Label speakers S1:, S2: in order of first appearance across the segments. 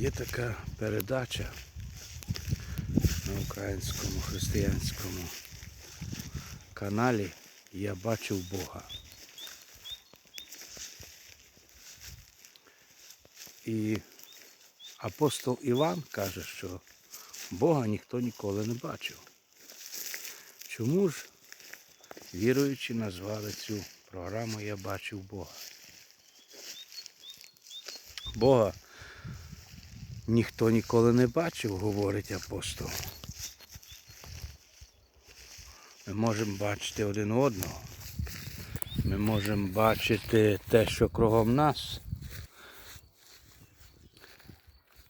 S1: Є така передача на українському християнському каналі Я бачив Бога. І апостол Іван каже, що Бога ніхто ніколи не бачив. Чому ж віруючі назвали цю програму Я бачив Бога? Бога ніхто ніколи не бачив, говорить апостол. Ми можемо бачити один одного. Ми можемо бачити те, що кругом нас.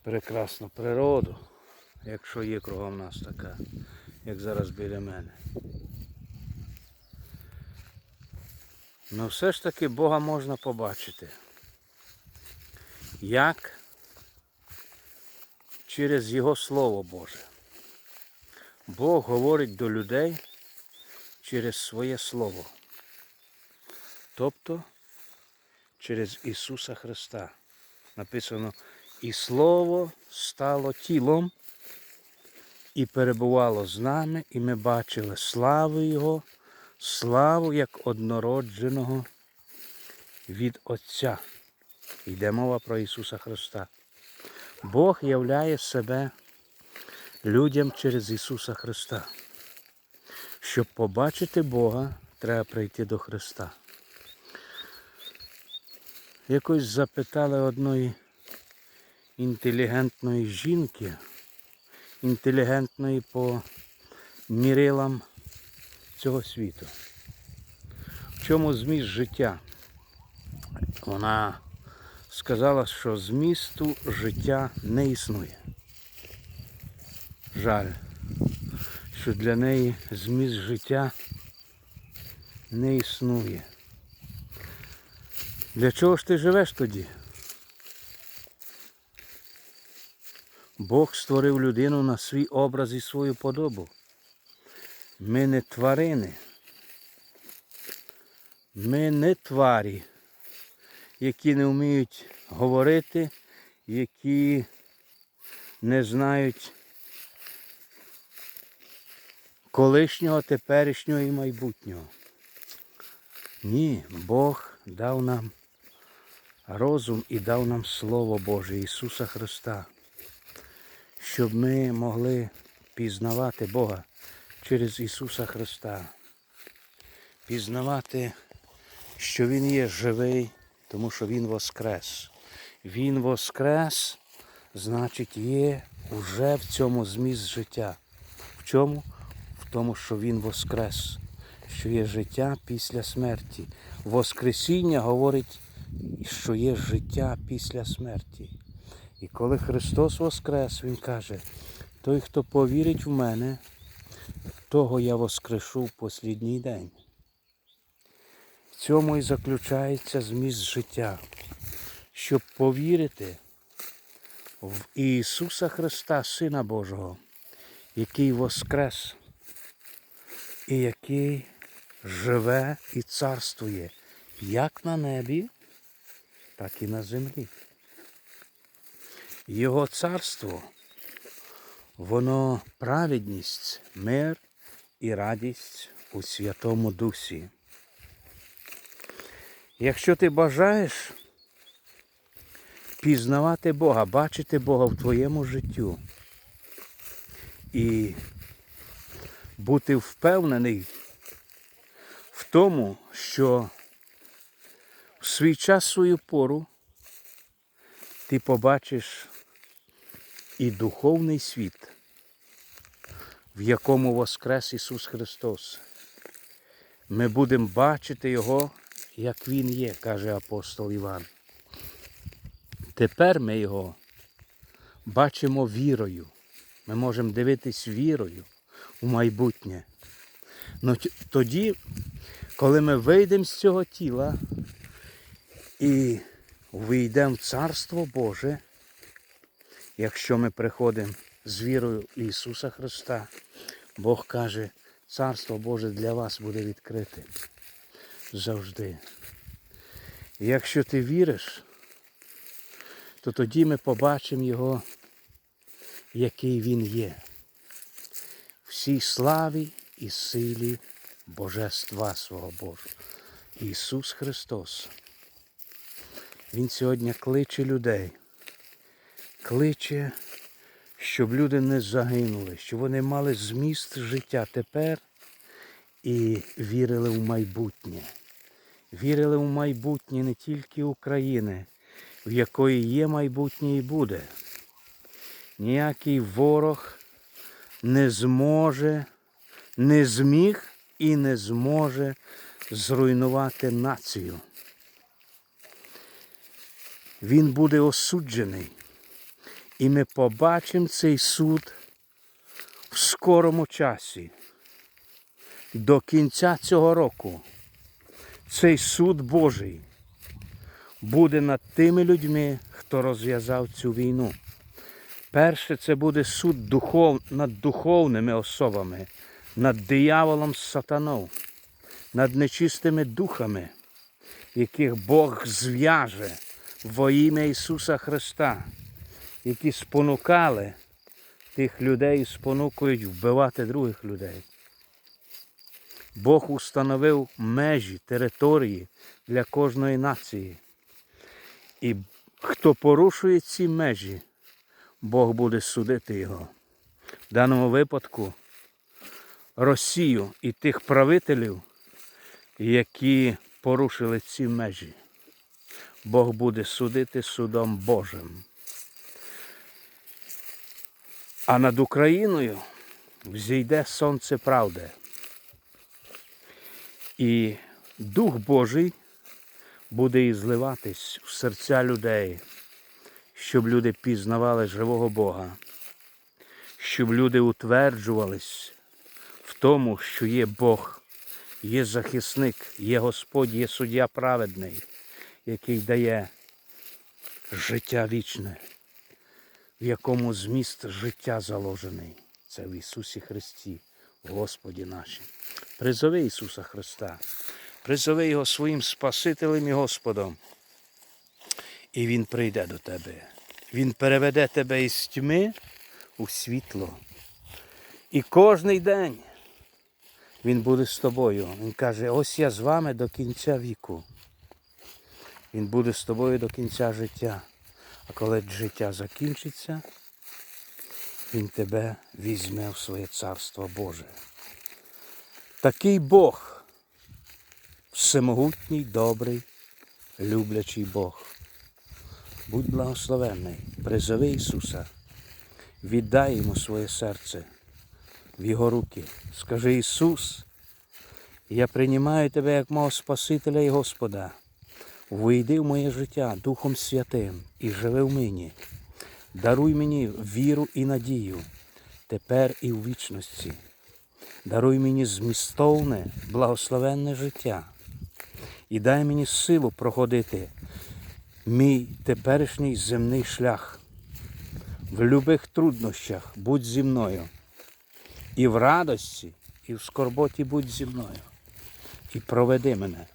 S1: Прекрасну природу, якщо є кругом нас така, як зараз біля мене. Ну все ж таки Бога можна побачити. Як через Його Слово Боже. Бог говорить до людей через своє Слово. Тобто через Ісуса Христа. Написано, і Слово стало тілом і перебувало з нами, і ми бачили славу Його, славу як однородженого від Отця. Йде мова про Ісуса Христа. Бог являє себе людям через Ісуса Христа. Щоб побачити Бога, треба прийти до Христа. Якось запитали одної інтелігентної жінки, інтелігентної по мірилам цього світу. В чому зміст життя? Вона сказала, що змісту життя не існує. Жаль, що для неї зміст життя не існує. Для чого ж ти живеш тоді? Бог створив людину на свій образ і свою подобу. Ми не тварини. Ми не тварі, які не вміють говорити, які не знають колишнього, теперішнього і майбутнього. Ні, Бог дав нам розум і дав нам Слово Боже Ісуса Христа, щоб ми могли пізнавати Бога через Ісуса Христа, пізнавати, що Він є живий, тому що Він воскрес. Він воскрес, значить, є уже в цьому зміст життя. В чому? В тому, що Він воскрес, що є життя після смерті. Воскресіння говорить, що є життя після смерті. І коли Христос воскрес, Він каже, той, хто повірить в мене, того я воскрешу в послідній день. Цьому і заключається зміст життя, щоб повірити в Ісуса Христа, Сина Божого, який воскрес і який живе і царствує як на небі, так і на землі. Його царство, воно праведність, мир і радість у Святому Дусі. Якщо ти бажаєш пізнавати Бога, бачити Бога в твоєму життю і бути впевнений в тому, що в свій час свою пору ти побачиш і духовний світ, в якому воскрес Ісус Христос. Ми будемо бачити Його, як Він є, каже апостол Іван. Тепер ми його бачимо вірою. Ми можемо дивитись вірою у майбутнє. Но тоді, коли ми вийдемо з цього тіла і вийдемо в Царство Боже, якщо ми приходимо з вірою Ісуса Христа, Бог каже, Царство Боже для вас буде відкрите завжди. Якщо ти віриш, то тоді ми побачимо Його, який Він є. Всій славі і силі Божества свого Божого. Ісус Христос. Він сьогодні кличе людей, кличе, щоб люди не загинули, щоб вони мали зміст життя тепер і вірили в майбутнє. Вірили в майбутнє не тільки України, в якої є майбутнє і буде. Ніякий ворог не зможе, не зміг і не зможе зруйнувати націю. Він буде осуджений. І ми побачимо цей суд в скорому часі. До кінця цього року цей суд Божий буде над тими людьми, хто розв'язав цю війну. Перше, це буде суд духов, над духовними особами, над дияволом сатанов, над нечистими духами, яких Бог зв'яже во ім'я Ісуса Христа, які спонукали тих людей і спонукують вбивати других людей. Бог установив межі, території для кожної нації. І хто порушує ці межі, Бог буде судити його. В даному випадку Росію і тих правителів, які порушили ці межі. Бог буде судити судом Божим. А над Україною взійде сонце правди. І Дух Божий буде і зливатись в серця людей, щоб люди пізнавали живого Бога, щоб люди утверджувались в тому, що є Бог, є захисник, є Господь, є суддя праведний, який дає життя вічне, в якому зміст життя заложений. Це в Ісусі Христі, Господі нашим. Призови Ісуса Христа, призови Його своїм Спасителем і Господом. І Він прийде до тебе. Він переведе тебе із тьми у світло. І кожний день Він буде з тобою. Він каже, ось я з вами до кінця віку. Він буде з тобою до кінця життя. А коли життя закінчиться, Він тебе візьме в своє царство Боже. Такий Бог, всемогутній, добрий, люблячий Бог. Будь благословенний, призови Ісуса, віддай йому своє серце в Його руки. Скажи Ісус, я приймаю Тебе як мого Спасителя і Господа. Вийди в моє життя Духом Святим і живи в мені. Даруй мені віру і надію тепер і в вічності. Даруй мені змістовне, благословенне життя і дай мені силу проходити мій теперішній земний шлях. В любих труднощах будь зі мною. І в радості, і в скорботі будь зі мною. І проведи мене.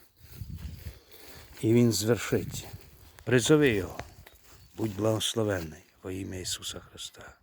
S1: І Він звершить. Призови його. Будь благословенний во ім'я Ісуса Христа.